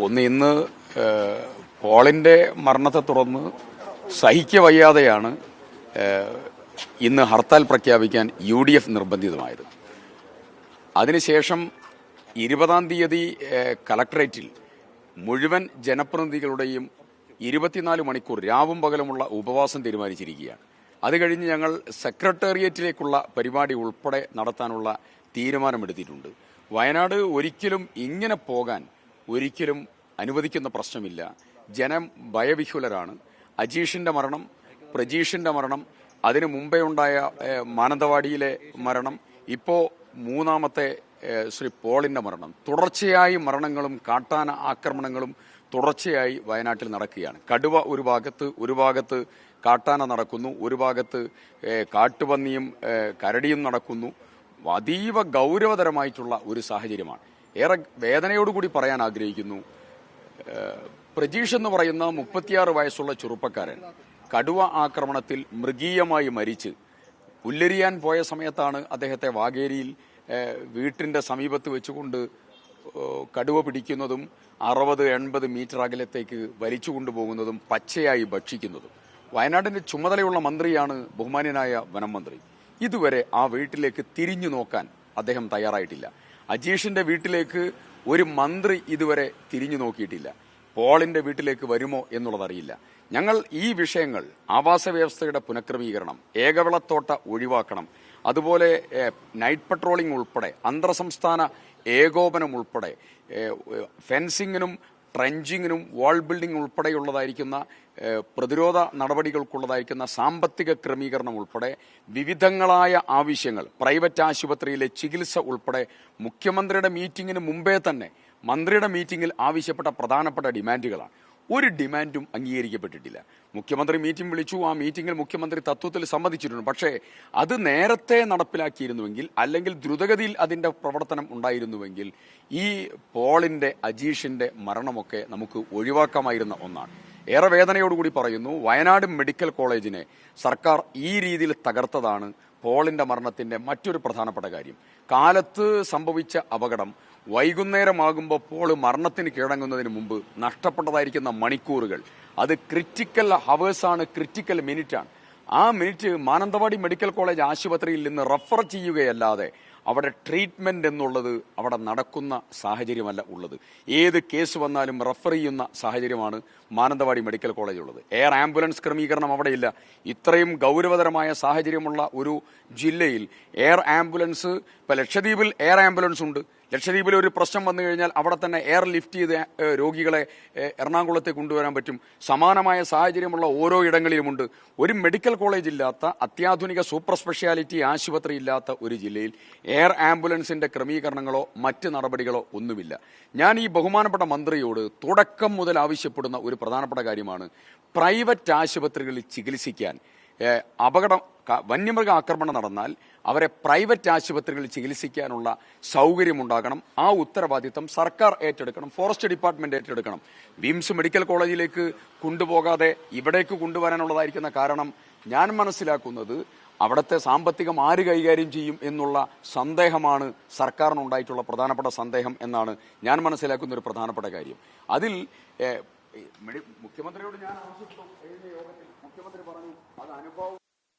ഒന്ന് ഇന്ന് പോളിന്റെ മരണത്തെ തുടർന്ന് സഹിക്ക വയ്യാതെയാണ് ഇന്ന് ഹർത്താൽ പ്രഖ്യാപിക്കാൻ യു ഡി എഫ് നിർബന്ധിതമായത്. അതിനുശേഷം ഇരുപതാം തീയതി കലക്ടറേറ്റിൽ മുഴുവൻ ജനപ്രതിനിധികളുടെയും ഇരുപത്തിനാല് മണിക്കൂർ രാവും പകലുമുള്ള ഉപവാസം തീരുമാനിച്ചിരിക്കുകയാണ്. അത് കഴിഞ്ഞ് ഞങ്ങൾ സെക്രട്ടേറിയറ്റിലേക്കുള്ള പരിപാടി ഉൾപ്പെടെ നടത്താനുള്ള തീരുമാനമെടുത്തിട്ടുണ്ട്. വയനാട് ഒരിക്കലും ഇങ്ങനെ പോകാൻ ഒരിക്കലും അനുവദിക്കുന്ന പ്രശ്നമില്ല. ജനം ഭയവിഹുലരാണ് അജീഷിന്റെ മരണം പ്രജീഷിന്റെ മരണം അതിനു മുമ്പേ ഉണ്ടായ മാനന്തവാടിയിലെ മരണം ഇപ്പോ മൂന്നാമത്തെ ശ്രീ പോളിന്റെ മരണം. തുടർച്ചയായി മരണങ്ങളും കാട്ടാന ആക്രമണങ്ങളും തുടർച്ചയായി വയനാട്ടിൽ നടക്കുകയാണ്. കടുവ ഒരു ഭാഗത്ത് ഒരു ഭാഗത്ത് കാട്ടാന നടക്കുന്നു ഒരു ഭാഗത്ത് കാട്ടുപന്നിയും കരടിയും നടക്കുന്നു. അതീവ ഗൗരവതരമായിട്ടുള്ള ഒരു സാഹചര്യമാണ്. ഏറെ വേദനയോടുകൂടി പറയാൻ ആഗ്രഹിക്കുന്നു. പ്രജീഷ് എന്ന് പറയുന്ന മുപ്പത്തിയാറ് വയസ്സുള്ള ചെറുപ്പക്കാരൻ കടുവ ആക്രമണത്തിൽ മൃഗീയമായി മരിച്ച് പുല്ലരിയാൻ പോയ സമയത്താണ് അദ്ദേഹത്തെ വാഗേരിയിൽ വീട്ടിന്റെ സമീപത്ത് വെച്ചുകൊണ്ട് കടുവ പിടിക്കുന്നതും അറുപത് എൺപത് മീറ്റർ അകലത്തേക്ക് വലിച്ചു കൊണ്ടുപോകുന്നതും പച്ചയായി ഭക്ഷിക്കുന്നതും. വയനാടിന്റെ ചുമതലയുള്ള മന്ത്രിയാണ് ബഹുമാന്യനായ വനം മന്ത്രി. ഇതുവരെ ആ വീട്ടിലേക്ക് തിരിഞ്ഞു നോക്കാൻ അദ്ദേഹം തയ്യാറായിട്ടില്ല. അജീഷിന്റെ വീട്ടിലേക്ക് ഒരു മന്ത്രി ഇതുവരെ തിരിഞ്ഞു നോക്കിയിട്ടില്ല. പോളിന്റെ വീട്ടിലേക്ക് വരുമോ എന്നുള്ളതറിയില്ല ഞങ്ങൾ ഈ വിഷയങ്ങൾ ആവാസ വ്യവസ്ഥയുടെ പുനഃക്രമീകരണം ഏകവിളത്തോട്ട ഒഴിവാക്കണം അതുപോലെ നൈറ്റ് പട്രോളിംഗ് ഉൾപ്പെടെ അന്തർ സംസ്ഥാന ഏകോപനം ഉൾപ്പെടെ ഫെൻസിങ്ങിനും ട്രെഞ്ചിങ്ങിനും വാൾ ബിൽഡിംഗ് ഉൾപ്പെടെയുള്ളതായിരിക്കുന്ന പ്രതിരോധ നടപടികൾക്കുള്ളതായിരിക്കുന്ന സാമ്പത്തിക ക്രമീകരണം ഉൾപ്പെടെ വിവിധങ്ങളായ ആവശ്യങ്ങൾ പ്രൈവറ്റ് ആശുപത്രിയിലെ ചികിത്സ ഉൾപ്പെടെ മുഖ്യമന്ത്രിയുടെ മീറ്റിംഗിന് മുമ്പേ തന്നെ മന്ത്രിയുടെ മീറ്റിംഗിൽ ആവശ്യപ്പെട്ട പ്രധാനപ്പെട്ട ഡിമാൻഡുകളാണ്. ഒരു ഡിമാൻഡും അംഗീകരിക്കപ്പെട്ടിട്ടില്ല. മുഖ്യമന്ത്രി മീറ്റിംഗ് വിളിച്ചു. ആ മീറ്റിംഗിൽ മുഖ്യമന്ത്രി തത്വത്തിൽ സമ്മതിച്ചിരുന്നു പക്ഷേ അത് നേരത്തെ നടപ്പിലാക്കിയിരുന്നുവെങ്കിൽ അല്ലെങ്കിൽ ദ്രുതഗതിയിൽ അതിന്റെ പ്രവർത്തനം ഉണ്ടായിരുന്നുവെങ്കിൽ ഈ പോളിന്റെ അജീഷിന്റെ മരണമൊക്കെ നമുക്ക് ഒഴിവാക്കാമായിരുന്ന ഒന്നാണ്. ഏറെ വേദനയോടുകൂടി പറയുന്നു വയനാട് മെഡിക്കൽ കോളേജിനെ സർക്കാർ ഈ രീതിയിൽ തകർത്തതാണ് പോളിന്റെ മരണത്തിന്റെ മറ്റൊരു പ്രധാനപ്പെട്ട കാര്യം. കാലത്ത് സംഭവിച്ച അപകടം വൈകുന്നേരമാകുമ്പോൾ പോൾ മരണത്തിന് കീഴടങ്ങുന്നതിന് മുമ്പ് നഷ്ടപ്പെട്ടതായിരിക്കുന്ന മണിക്കൂറുകൾ. അത് ക്രിറ്റിക്കൽ ഹവേഴ്സാണ് ക്രിറ്റിക്കൽ മിനിറ്റാണ് ആ മിനിറ്റ് മാനന്തവാടി മെഡിക്കൽ കോളേജ് ആശുപത്രിയിൽ നിന്ന് റെഫർ ചെയ്യുകയല്ലാതെ അവിടെ ട്രീറ്റ്മെന്റ് എന്നുള്ളത് അവിടെ നടക്കുന്ന സാഹചര്യമല്ല ഉള്ളത്. ഏത് കേസ് വന്നാലും റെഫർ ചെയ്യുന്ന സാഹചര്യമാണ് മാനന്തവാടി മെഡിക്കൽ കോളേജ് ഉള്ളത്. എയർ ആംബുലൻസ് ക്രമീകരണം അവിടെയില്ല. ഇത്രയും ഗൗരവതരമായ സാഹചര്യമുള്ള ഒരു ജില്ലയിൽ എയർ ആംബുലൻസ് ഇപ്പൊ ലക്ഷദ്വീപിൽ എയർ ആംബുലൻസ് ഉണ്ട്. ലക്ഷദ്വീപിൽ ഒരു പ്രശ്നം വന്നു കഴിഞ്ഞാൽ അവിടെ തന്നെ എയർ ലിഫ്റ്റ് ചെയ്ത് രോഗികളെ എറണാകുളത്തെ കൊണ്ടുവരാൻ പറ്റും. സമാനമായ സാഹചര്യമുള്ള ഓരോ ഇടങ്ങളിലുമുണ്ട്. ഒരു മെഡിക്കൽ കോളേജ് ഇല്ലാത്ത അത്യാധുനിക സൂപ്പർ സ്പെഷ്യാലിറ്റി ആശുപത്രി ഇല്ലാത്ത ഒരു ജില്ലയിൽ എയർ ആംബുലൻസിന്റെ ക്രമീകരണങ്ങളോ മറ്റ് നടപടികളോ ഒന്നുമില്ല. ഞാൻ ഈ ബഹുമാനപ്പെട്ട മന്ത്രിയോട് തുടക്കം മുതൽ ആവശ്യപ്പെടുന്ന ഒരു പ്രധാനപ്പെട്ട കാര്യമാണ്. പ്രൈവറ്റ് ആശുപത്രികളിൽ ചികിത്സിക്കാൻ അപകടം വന്യമൃഗ ആക്രമണം നടന്നാൽ അവരെ പ്രൈവറ്റ് ആശുപത്രികളിൽ ചികിത്സിക്കാനുള്ള സൗകര്യമുണ്ടാകണം. ആ ഉത്തരവാദിത്തം സർക്കാർ ഏറ്റെടുക്കണം ഫോറസ്റ്റ് ഡിപ്പാർട്ട്മെന്റ് ഏറ്റെടുക്കണം. വിംസ് മെഡിക്കൽ കോളേജിലേക്ക് കൊണ്ടുപോകാതെ ഇവിടേക്ക് കൊണ്ടുവരാനുള്ളതായിരിക്കുന്ന കാരണം ഞാൻ മനസ്സിലാക്കുന്നത് അവിടുത്തെ സാമ്പത്തികം ആര് കൈകാര്യം ചെയ്യും എന്നുള്ള സന്ദേഹമാണ് സർക്കാരിനുണ്ടായിട്ടുള്ള പ്രധാനപ്പെട്ട സന്ദേഹം എന്നാണ് ഞാൻ മനസ്സിലാക്കുന്ന ഒരു പ്രധാനപ്പെട്ട കാര്യം. അതിൽ മുഖ്യമന്ത്രിയോട് ഞാൻ ആവശ്യപ്പെട്ടു. മുഖ്യമന്ത്രി പറഞ്ഞു അത് അനുഭവം